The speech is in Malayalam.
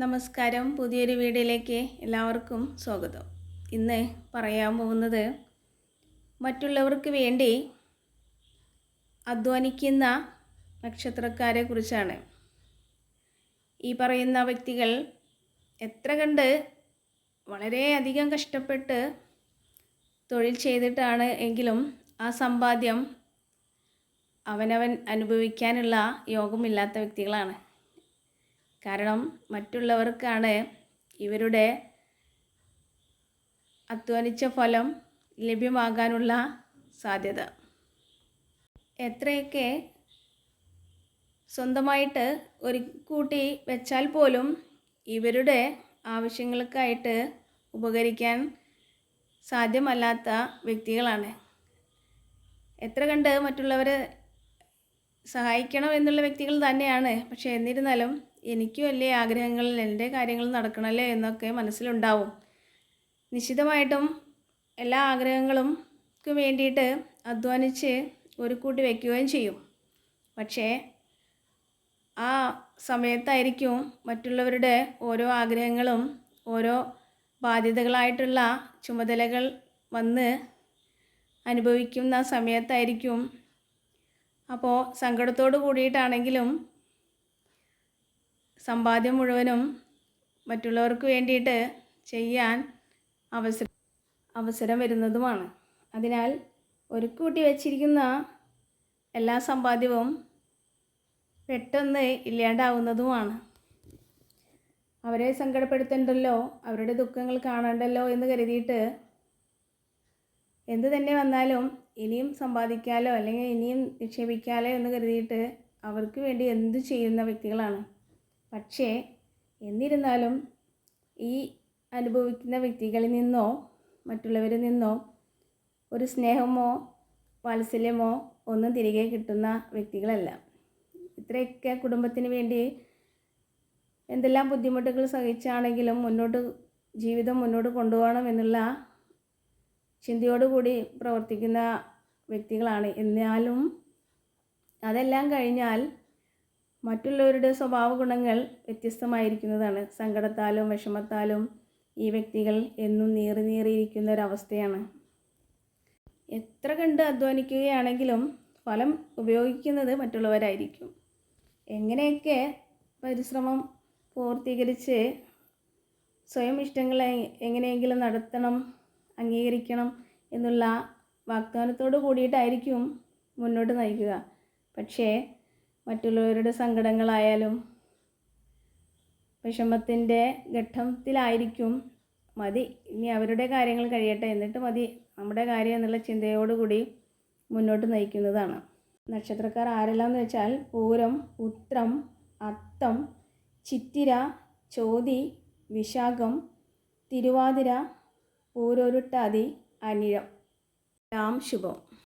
നമസ്കാരം. പുതിയൊരു വീഡിയോയിലേക്ക് എല്ലാവർക്കും സ്വാഗതം. ഇന്ന് പറയാൻ പോകുന്നത് മറ്റുള്ളവർക്ക് വേണ്ടി അധ്വാനിക്കുന്ന നക്ഷത്രക്കാരെ കുറിച്ചാണ്. ഈ പറയുന്ന വ്യക്തികൾ എത്ര കണ്ട് വളരെയധികം കഷ്ടപ്പെട്ട് തൊഴിൽ ചെയ്തിട്ടാണ് എങ്കിലും ആ സമ്പാദ്യം അവനവൻ അനുഭവിക്കാനുള്ള യോഗമില്ലാത്ത വ്യക്തികളാണ്. കാരണം മറ്റുള്ളവർക്കാണ് ഇവരുടെ അധ്വാനിച്ച ഫലം ലഭ്യമാകാനുള്ള സാധ്യത. എത്രയൊക്കെ സ്വന്തമായിട്ട് ഒരു കൂട്ടി വെച്ചാൽ പോലും ഇവരുടെ ആവശ്യങ്ങൾക്കായിട്ട് ഉപകരിക്കാൻ സാധ്യമല്ലാത്ത വ്യക്തികളാണ്. എത്ര കണ്ട് മറ്റുള്ളവരെ സഹായിക്കണം എന്നുള്ള വ്യക്തികൾ തന്നെയാണ്. പക്ഷേ എന്നിരുന്നാലും എനിക്ക് വലിയ ആഗ്രഹങ്ങൾ എന്റെ കാര്യങ്ങൾ നടക്കണല്ലേ എന്നൊക്കെ മനസ്സിലുണ്ടാവും. നിശ്ചിതമായിട്ടും എല്ലാ ആഗ്രഹങ്ങളും വേണ്ടിയിട്ട് അധ്വാനിച്ച് ഒരു കൂട്ടി വയ്ക്കുകയും ചെയ്യും. പക്ഷേ ആ സമയത്തായിരിക്കും മറ്റുള്ളവരുടെ ഓരോ ആഗ്രഹങ്ങളും ഓരോ ബാധ്യതകളായിട്ടുള്ള ചുമതലകൾ വന്ന് അനുഭവിക്കുന്ന സമയത്തായിരിക്കും. അപ്പോൾ സങ്കടത്തോട് കൂടിയിട്ടാണെങ്കിലും സമ്പാദ്യം മുഴുവനും മറ്റുള്ളവർക്ക് വേണ്ടിയിട്ട് ചെയ്യാൻ അവസരം അവസരം വരുന്നതുമാണ്. അതിനാൽ ഒരു കൂട്ടി വച്ചിരിക്കുന്ന എല്ലാ സമ്പാദ്യവും പെട്ടെന്ന് ഇല്ലാണ്ടാവുന്നതുമാണ്. അവരെ സങ്കടപ്പെടുത്തണ്ടല്ലോ അവരുടെ ദുഃഖങ്ങൾ കാണണ്ടല്ലോ എന്ന് കരുതിയിട്ട് എന്തു തന്നെ വന്നാലും ഇനിയും സമ്പാദിക്കാലോ അല്ലെങ്കിൽ ഇനിയും നിക്ഷേപിക്കാലോ എന്ന് കരുതിയിട്ട് അവർക്ക് വേണ്ടി എന്തു ചെയ്യുന്ന വ്യക്തികളാണ്. പക്ഷേ എന്നിരുന്നാലും ഈ അനുഭവിക്കുന്ന വ്യക്തികളിൽ നിന്നോ മറ്റുള്ളവരിൽ നിന്നോ ഒരു സ്നേഹമോ വാത്സല്യമോ ഒന്നും തിരികെ കിട്ടുന്ന വ്യക്തികളല്ല. ഇത്രയൊക്കെ കുടുംബത്തിന് വേണ്ടി എന്തെല്ലാം ബുദ്ധിമുട്ടുകൾ സഹിച്ചാണെങ്കിലും മുന്നോട്ട് ജീവിതം മുന്നോട്ട് കൊണ്ടുപോകണം എന്നുള്ള ചിന്തയോടുകൂടി പ്രവർത്തിക്കുന്ന വ്യക്തികളാണ്. എന്നാലും അതെല്ലാം കഴിഞ്ഞാൽ മറ്റുള്ളവരുടെ സ്വഭാവ ഗുണങ്ങൾ വ്യത്യസ്തമായിരിക്കുന്നതാണ്. സങ്കടത്താലും വിഷമത്താലും ഈ വ്യക്തികൾ എന്നും നീറി നീറിയിരിക്കുന്ന ഒരവസ്ഥയാണ് എത്ര കണ്ട് അധ്വാനിക്കുകയാണെങ്കിലും ഫലം ഉപയോഗിക്കുന്നത് മറ്റുള്ളവരായിരിക്കും. എങ്ങനെയൊക്കെ പരിശ്രമം പൂർത്തീകരിച്ച് സ്വയം ഇഷ്ടങ്ങൾ എങ്ങനെയെങ്കിലും നടത്തണം അംഗീകരിക്കണം എന്നുള്ള വാഗ്ദാനത്തോട് കൂടിയിട്ടായിരിക്കും മുന്നോട്ട് നയിക്കുക. പക്ഷേ മറ്റുള്ളവരുടെ സങ്കടങ്ങളായാലും വിഷമത്തിന്റെ ഘട്ടത്തിലായിരിക്കും മതി. ഇനി അവരുടെ കാര്യങ്ങൾ കഴിയട്ടെ. എന്നിട്ട് മതി. നമ്മുടെ കാര്യം എന്നുള്ള ചിന്തയോടുകൂടി മുന്നോട്ട് നയിക്കുന്നതാണ്. നക്ഷത്രക്കാർ ആരെല്ലാം എന്ന് വെച്ചാൽ പൂരം ഉത്രം അത്തം ചിത്തിര ചോതി വിശാഖം തിരുവാതിര പൂരോരുട്ടാതി അനിഴം. രാം ശുഭം.